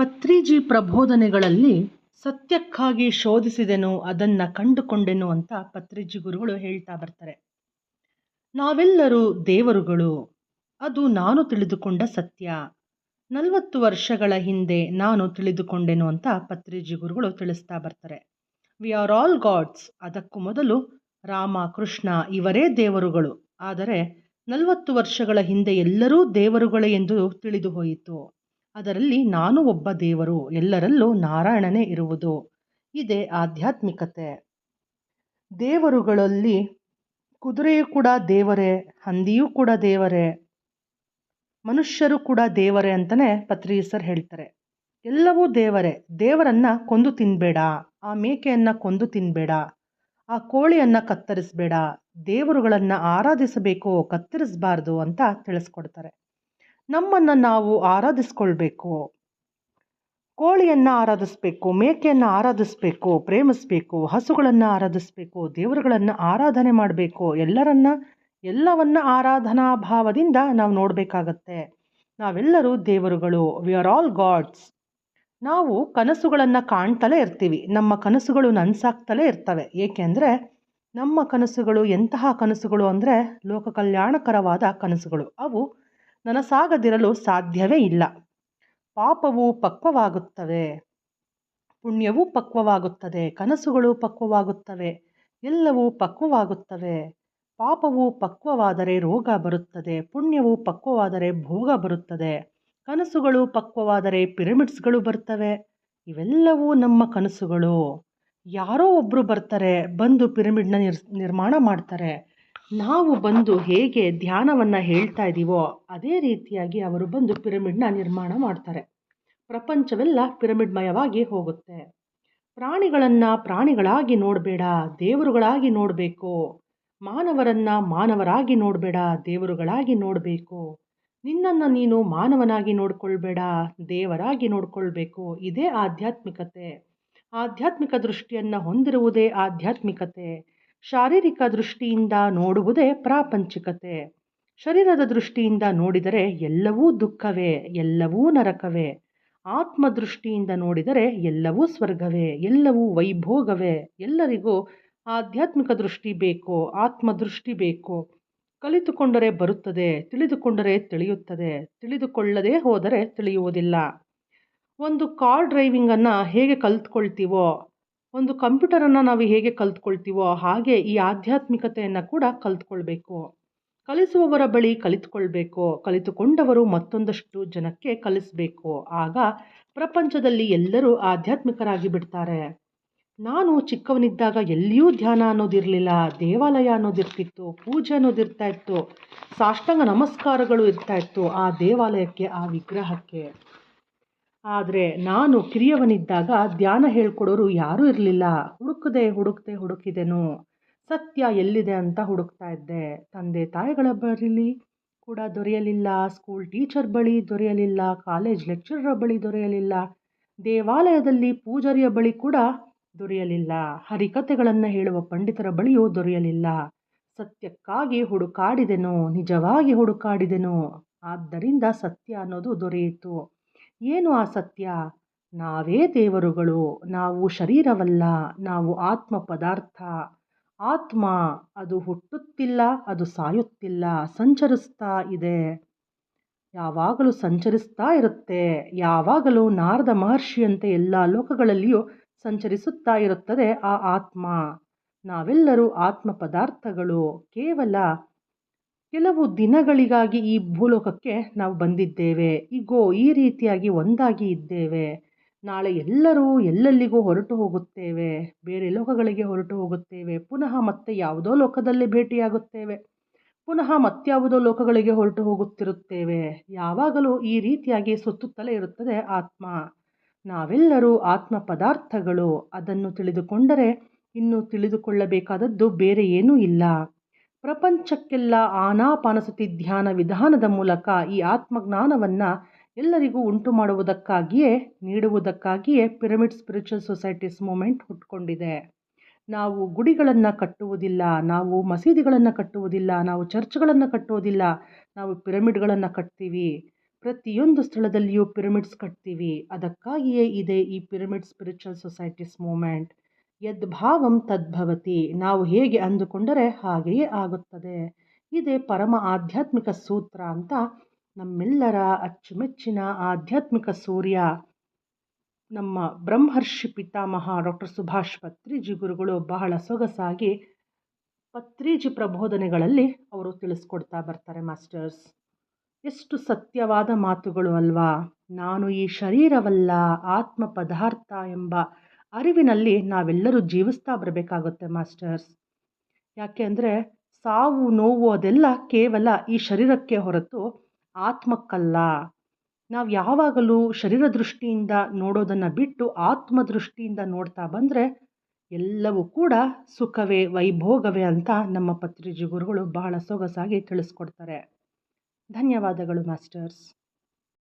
ಪತ್ರಿಜಿ ಪ್ರಬೋಧನೆಗಳಲ್ಲಿ ಸತ್ಯಕ್ಕಾಗಿ ಶೋಧಿಸಿದೆನು, ಅದನ್ನು ಕಂಡುಕೊಂಡೆನು ಅಂತ ಪತ್ರಿಜಿ ಗುರುಗಳು ಹೇಳ್ತಾ ಬರ್ತಾರೆ. ನಾವೆಲ್ಲರೂ ದೇವರುಗಳು, ಅದು ನಾನು ತಿಳಿದುಕೊಂಡ ಸತ್ಯ. ನಲವತ್ತು ವರ್ಷಗಳ ಹಿಂದೆ ನಾನು ತಿಳಿದುಕೊಂಡೆನು ಅಂತ ಪತ್ರಿಜಿ ಗುರುಗಳು ತಿಳಿಸ್ತಾ ಬರ್ತಾರೆ. ವಿ ಆರ್ ಆಲ್ ಗಾಡ್ಸ್ ಅದಕ್ಕೂ ಮೊದಲು ರಾಮ, ಕೃಷ್ಣ ಇವರೇ ದೇವರುಗಳು. ಆದರೆ ನಲವತ್ತು ವರ್ಷಗಳ ಹಿಂದೆ ಎಲ್ಲರೂ ದೇವರುಗಳೇ ಎಂದು ತಿಳಿದು ಹೋಯಿತು. ಅದರಲ್ಲಿ ನಾನು ಒಬ್ಬ ದೇವರು, ಎಲ್ಲರಲ್ಲೂ ನಾರಾಯಣನೇ ಇರುವುದು. ಇದೇ ಆಧ್ಯಾತ್ಮಿಕತೆ. ದೇವರುಗಳಲ್ಲಿ ಕುದುರೆಯೂ ಕೂಡ ದೇವರೇ, ಹಂದಿಯೂ ಕೂಡ ದೇವರೇ, ಮನುಷ್ಯರು ಕೂಡ ದೇವರೇ ಅಂತಲೇ ಪತ್ರಿಜಿ ಸರ್ ಹೇಳ್ತಾರೆ. ಎಲ್ಲವೂ ದೇವರೇ. ದೇವರನ್ನು ಕೊಂದು ತಿನ್ನಬೇಡ ಆ ಮೇಕೆಯನ್ನು ಕೊಂದು ತಿನ್ನಬೇಡ ಆ ಕೋಳಿಯನ್ನು ಕತ್ತರಿಸಬೇಡ, ದೇವರುಗಳನ್ನು ಆರಾಧಿಸಬೇಕು, ಕತ್ತರಿಸಬಾರ್ದು ಅಂತ ತಿಳಿಸ್ಕೊಡ್ತಾರೆ. ನಮ್ಮನ್ನು ನಾವು ಆರಾಧಿಸ್ಕೊಳ್ಬೇಕು. ಕೋಳಿಯನ್ನು ಆರಾಧಿಸ್ಬೇಕು, ಮೇಕೆಯನ್ನು ಆರಾಧಿಸ್ಬೇಕು, ಪ್ರೇಮಿಸಬೇಕು, ಹಸುಗಳನ್ನು ಆರಾಧಿಸ್ಬೇಕು, ದೇವರುಗಳನ್ನು ಆರಾಧನೆ ಮಾಡಬೇಕು, ಎಲ್ಲರನ್ನ, ಎಲ್ಲವನ್ನ ಆರಾಧನಾ ಭಾವದಿಂದ ನಾವು ನೋಡಬೇಕಾಗತ್ತೆ. ನಾವೆಲ್ಲರೂ ದೇವರುಗಳು ವಿ ಆರ್ ಆಲ್ ಗಾಡ್ಸ್ ನಾವು ಕನಸುಗಳನ್ನು ಕಾಣ್ತಲೇ ಇರ್ತೀವಿ, ನಮ್ಮ ಕನಸುಗಳು ನನಸಾಗ್ತಲೇ ಇರ್ತವೆ. ಏಕೆಂದರೆ ನಮ್ಮ ಕನಸುಗಳು ಎಂತಹ ಕನಸುಗಳು ಅಂದರೆ ಲೋಕ ಕಲ್ಯಾಣಕರವಾದ ಕನಸುಗಳು. ಅವು ನನಸಾಗದಿರಲು ಸಾಧ್ಯವೇ ಇಲ್ಲ. ಪಾಪವು ಪಕ್ವವಾಗುತ್ತವೆ. ಪುಣ್ಯವೂ ಪಕ್ವವಾಗುತ್ತದೆ. ಕನಸುಗಳು ಪಕ್ವವಾಗುತ್ತವೆ. ಎಲ್ಲವೂ ಪಕ್ವವಾಗುತ್ತವೆ. ಪಾಪವು ಪಕ್ವವಾದರೆ ರೋಗ ಬರುತ್ತದೆ. ಪುಣ್ಯವು ಪಕ್ವವಾದರೆ ಭೋಗ ಬರುತ್ತದೆ. ಕನಸುಗಳು ಪಕ್ವವಾದರೆ ಪಿರಮಿಡ್ಸ್ಗಳು ಬರ್ತವೆ. ಇವೆಲ್ಲವೂ ನಮ್ಮ ಕನಸುಗಳು. ಯಾರೋ ಒಬ್ಬರು ಬರ್ತಾರೆ, ಬಂದು ಪಿರಮಿಡ್ನ ನಿರ್ ನಿರ್ಮಾಣ ಮಾಡ್ತಾರೆ. ನಾವು ಬಂದು ಹೇಗೆ ಧ್ಯಾನವನ್ನು ಹೇಳ್ತಾ ಇದ್ದೀವೋ ಅದೇ ರೀತಿಯಾಗಿ ಅವರು ಬಂದು ಪಿರಮಿಡ್ನ ನಿರ್ಮಾಣ ಮಾಡ್ತಾರೆ. ಪ್ರಪಂಚವೆಲ್ಲ ಪಿರಮಿಡ್ಮಯವಾಗಿ ಹೋಗುತ್ತೆ. ಪ್ರಾಣಿಗಳನ್ನು ಪ್ರಾಣಿಗಳಾಗಿ ನೋಡಬೇಡ, ದೇವರುಗಳಾಗಿ ನೋಡಬೇಕು. ಮಾನವರನ್ನು ಮಾನವರಾಗಿ ನೋಡಬೇಡ, ದೇವರುಗಳಾಗಿ ನೋಡಬೇಕು. ನಿನ್ನನ್ನು ನೀನು ಮಾನವನಾಗಿ ನೋಡ್ಕೊಳ್ಬೇಡ, ದೇವರಾಗಿ ನೋಡ್ಕೊಳ್ಬೇಕು. ಇದೇ ಆಧ್ಯಾತ್ಮಿಕತೆ. ಆಧ್ಯಾತ್ಮಿಕ ದೃಷ್ಟಿಯನ್ನು ಹೊಂದಿರುವುದೇ ಆಧ್ಯಾತ್ಮಿಕತೆ. ಶಾರೀರಿಕ ದೃಷ್ಟಿಯಿಂದ ನೋಡುವುದೇ ಪ್ರಾಪಂಚಿಕತೆ. ಶರೀರದ ದೃಷ್ಟಿಯಿಂದ ನೋಡಿದರೆ ಎಲ್ಲವೂ ದುಃಖವೇ, ಎಲ್ಲವೂ ನರಕವೇ. ಆತ್ಮ ದೃಷ್ಟಿಯಿಂದ ನೋಡಿದರೆ ಎಲ್ಲವೂ ಸ್ವರ್ಗವೇ, ಎಲ್ಲವೂ ವೈಭೋಗವೇ. ಎಲ್ಲರಿಗೂ ಆಧ್ಯಾತ್ಮಿಕ ದೃಷ್ಟಿ ಬೇಕು ಆತ್ಮ ದೃಷ್ಟಿ ಬೇಕು. ಕಲಿತುಕೊಂಡರೆ ಬರುತ್ತದೆ, ತಿಳಿದುಕೊಂಡರೆ ತಿಳಿಯುತ್ತದೆ. ತಿಳಿದುಕೊಳ್ಳದೇ ಹೋದರೆ ತಿಳಿಯುವುದಿಲ್ಲ. ಒಂದು ಕಾರ್ ಡ್ರೈವಿಂಗನ್ನು ಹೇಗೆ ಕಲ್ತ್ಕೊಳ್ತೀವೋ ಒಂದು ಕಂಪ್ಯೂಟರನ್ನು ನಾವು ಹೇಗೆ ಕಲ್ತ್ಕೊಳ್ತೀವೋ ಹಾಗೆ ಈ ಆಧ್ಯಾತ್ಮಿಕತೆಯನ್ನು ಕೂಡ ಕಲ್ತ್ಕೊಳ್ಬೇಕು. ಕಲಿಸುವವರ ಬಳಿ ಕಲಿತುಕೊಳ್ಬೇಕು. ಕಲಿತುಕೊಂಡವರು ಮತ್ತೊಂದಷ್ಟು ಜನಕ್ಕೆ ಕಲಿಸಬೇಕು. ಆಗ ಪ್ರಪಂಚದಲ್ಲಿ ಎಲ್ಲರೂ ಆಧ್ಯಾತ್ಮಿಕರಾಗಿ ಬಿಡ್ತಾರೆ. ನಾನು ಚಿಕ್ಕವನಿದ್ದಾಗ ಎಲ್ಲಿಯೂ ಧ್ಯಾನ ಅನ್ನೋದಿರಲಿಲ್ಲ. ದೇವಾಲಯ ಅನ್ನೋದಿರ್ತಿತ್ತು. ಪೂಜೆ ಅನ್ನೋದಿರ್ತಾ ಇತ್ತು. ಸಾಷ್ಟಾಂಗ ನಮಸ್ಕಾರಗಳು ಇರ್ತಾ ಇತ್ತು ಆ ದೇವಾಲಯಕ್ಕೆ, ಆ ವಿಗ್ರಹಕ್ಕೆ. ಆದರೆ ನಾನು ಕಿರಿಯವನಿದ್ದಾಗ ಧ್ಯಾನ ಹೇಳ್ಕೊಡೋರು ಯಾರೂ ಇರಲಿಲ್ಲ. ಹುಡುಕದೆ ಹುಡುಕದೆ ಹುಡುಕಿದೆನು. ಸತ್ಯ ಎಲ್ಲಿದೆ ಅಂತ ಹುಡುಕ್ತಾ ಇದ್ದೆ. ತಂದೆ ತಾಯಿಗಳ ಬಳಿಲಿ ಕೂಡ ದೊರೆಯಲಿಲ್ಲ. ಸ್ಕೂಲ್ ಟೀಚರ್ ಬಳಿ ದೊರೆಯಲಿಲ್ಲ. ಕಾಲೇಜ್ ಲೆಕ್ಚರರ್ ಬಳಿ ದೊರೆಯಲಿಲ್ಲ. ದೇವಾಲಯದಲ್ಲಿ ಪೂಜಾರಿಯ ಬಳಿ ಕೂಡ ದೊರೆಯಲಿಲ್ಲ. ಹರಿಕಥೆಗಳನ್ನು ಹೇಳುವ ಪಂಡಿತರ ಬಳಿಯೂ ದೊರೆಯಲಿಲ್ಲ. ಸತ್ಯಕ್ಕಾಗಿ ಹುಡುಕಾಡಿದೆನು. ನಿಜವಾಗಿ ಹುಡುಕಾಡಿದೆನು. ಆದ್ದರಿಂದ ಸತ್ಯ ಅನ್ನೋದು ದೊರೆಯಿತು. ಏನು ಆ ಸತ್ಯ ನಾವೇ ದೇವರುಗಳು, ನಾವು ಶರೀರವಲ್ಲ, ನಾವು ಆತ್ಮ ಪದಾರ್ಥ. ಆತ್ಮ, ಅದು ಹುಟ್ಟುತ್ತಿಲ್ಲ, ಅದು ಸಾಯುತ್ತಿಲ್ಲ, ಸಂಚರಿಸ್ತಾ ಇದೆ. ಯಾವಾಗಲೂ ಸಂಚರಿಸ್ತಾ ಇರುತ್ತೆ, ಯಾವಾಗಲೂ ನಾರದ ಮಹರ್ಷಿಯಂತೆ ಎಲ್ಲ ಲೋಕಗಳಲ್ಲಿಯೂ ಸಂಚರಿಸುತ್ತಾ ಇರುತ್ತದೆ ಆ ಆತ್ಮ. ನಾವೆಲ್ಲರೂ ಆತ್ಮ ಪದಾರ್ಥಗಳು, ಕೇವಲ ಕೆಲವು ದಿನಗಳಿಗಾಗಿ ಈ ಭೂಲೋಕಕ್ಕೆ ನಾವು ಬಂದಿದ್ದೇವೆ. ಈಗೋ ಈ ರೀತಿಯಾಗಿ ಒಂದಾಗಿ ಇದ್ದೇವೆ. ನಾಳೆ ಎಲ್ಲರೂ ಎಲ್ಲೆಲ್ಲಿಗೂ ಹೊರಟು ಹೋಗುತ್ತೇವೆ. ಬೇರೆ ಲೋಕಗಳಿಗೆ ಹೊರಟು ಹೋಗುತ್ತೇವೆ. ಪುನಃ ಮತ್ತೆ ಯಾವುದೋ ಲೋಕದಲ್ಲಿ ಭೇಟಿಯಾಗುತ್ತೇವೆ. ಪುನಃ ಮತ್ಯಾವುದೋ ಲೋಕಗಳಿಗೆ ಹೊರಟು ಹೋಗುತ್ತಿರುತ್ತೇವೆ. ಯಾವಾಗಲೂ ಈ ರೀತಿಯಾಗಿ ಸುತ್ತುತ್ತಲೇ ಇರುತ್ತದೆ ಆತ್ಮ. ನಾವೆಲ್ಲರೂ ಆತ್ಮ ಪದಾರ್ಥಗಳು. ಅದನ್ನು ತಿಳಿದುಕೊಂಡರೆ ಇನ್ನು ತಿಳಿದುಕೊಳ್ಳಬೇಕಾದದ್ದು ಬೇರೆ ಏನೂ ಇಲ್ಲ. ಪ್ರಪಂಚಕ್ಕೆಲ್ಲ ಆನಾಪಾನಸತಿ ಧ್ಯಾನ ವಿಧಾನದ ಮೂಲಕ ಈ ಆತ್ಮಜ್ಞಾನವನ್ನು ಎಲ್ಲರಿಗೂ ಉಂಟು ಮಾಡುವುದಕ್ಕಾಗಿಯೇ, ನೀಡುವುದಕ್ಕಾಗಿಯೇ ಪಿರಮಿಡ್ ಸ್ಪಿರಿಚುವಲ್ ಸೊಸೈಟೀಸ್ ಮೂಮೆಂಟ್ ಹುಟ್ಕೊಂಡಿದೆ. ನಾವು ಗುಡಿಗಳನ್ನು ಕಟ್ಟುವುದಿಲ್ಲ, ನಾವು ಮಸೀದಿಗಳನ್ನು ಕಟ್ಟುವುದಿಲ್ಲ, ನಾವು ಚರ್ಚ್ಗಳನ್ನು ಕಟ್ಟುವುದಿಲ್ಲ, ನಾವು ಪಿರಮಿಡ್ಗಳನ್ನು ಕಟ್ತೀವಿ. ಪ್ರತಿಯೊಂದು ಸ್ಥಳದಲ್ಲಿಯೂ ಪಿರಮಿಡ್ಸ್ ಕಟ್ತೀವಿ. ಅದಕ್ಕಾಗಿಯೇ ಇದೆ ಈ ಪಿರಮಿಡ್ ಸ್ಪಿರಿಚುವಲ್ ಸೊಸೈಟೀಸ್ ಮೂಮೆಂಟ್ ಯದ್ಭಾವಂ ತದ್ಭವತಿ ನಾವು ಹೇಗೆ ಅಂದುಕೊಂಡರೆ ಹಾಗೆಯೇ ಆಗುತ್ತದೆ. ಇದೇ ಪರಮ ಆಧ್ಯಾತ್ಮಿಕ ಸೂತ್ರ ಅಂತ ನಮ್ಮೆಲ್ಲರ ಅಚ್ಚುಮೆಚ್ಚಿನ ಆಧ್ಯಾತ್ಮಿಕ ಸೂರ್ಯ. ನಮ್ಮ ಬ್ರಹ್ಮರ್ಷಿ ಪಿತಾಮಹ ಡಾಕ್ಟರ್ ಸುಭಾಷ್ ಪತ್ರಿಜಿ ಗುರುಗಳು ಬಹಳ ಸೊಗಸಾಗಿ ಪತ್ರಿಜಿ ಪ್ರಬೋಧನೆಗಳಲ್ಲಿ ಅವರು ತಿಳಿಸ್ಕೊಡ್ತಾ ಬರ್ತಾರೆ ಮಾಸ್ಟರ್ಸ್. ಎಷ್ಟು ಸತ್ಯವಾದ ಮಾತುಗಳು ಅಲ್ವಾ. ನಾನು ಈ ಶರೀರವಲ್ಲ ಆತ್ಮ ಪದಾರ್ಥ ಎಂಬ ಅರಿವಿನಲ್ಲಿ ನಾವೆಲ್ಲರೂ ಜೀವಿಸ್ತಾ ಬರಬೇಕಾಗುತ್ತೆ, ಮಾಸ್ಟರ್ಸ್. ಯಾಕೆ ಅಂದರೆ ಸಾವು, ನೋವು ಅದೆಲ್ಲ ಕೇವಲ ಈ ಶರೀರಕ್ಕೆ ಹೊರತು ಆತ್ಮಕ್ಕಲ್ಲ. ನಾವು ಯಾವಾಗಲೂ ಶರೀರ ದೃಷ್ಟಿಯಿಂದ ನೋಡೋದನ್ನು ಬಿಟ್ಟು ಆತ್ಮ ದೃಷ್ಟಿಯಿಂದ ನೋಡ್ತಾ ಬಂದರೆ ಎಲ್ಲವೂ ಕೂಡ ಸುಖವೇ, ವೈಭೋಗವೇ ಅಂತ ನಮ್ಮ ಪತ್ರಿಜಿ ಗುರುಗಳು ಬಹಳ ಸೊಗಸಾಗಿ ತಿಳಿಸ್ಕೊಡ್ತಾರೆ. ಧನ್ಯವಾದಗಳು, ಮಾಸ್ಟರ್ಸ್.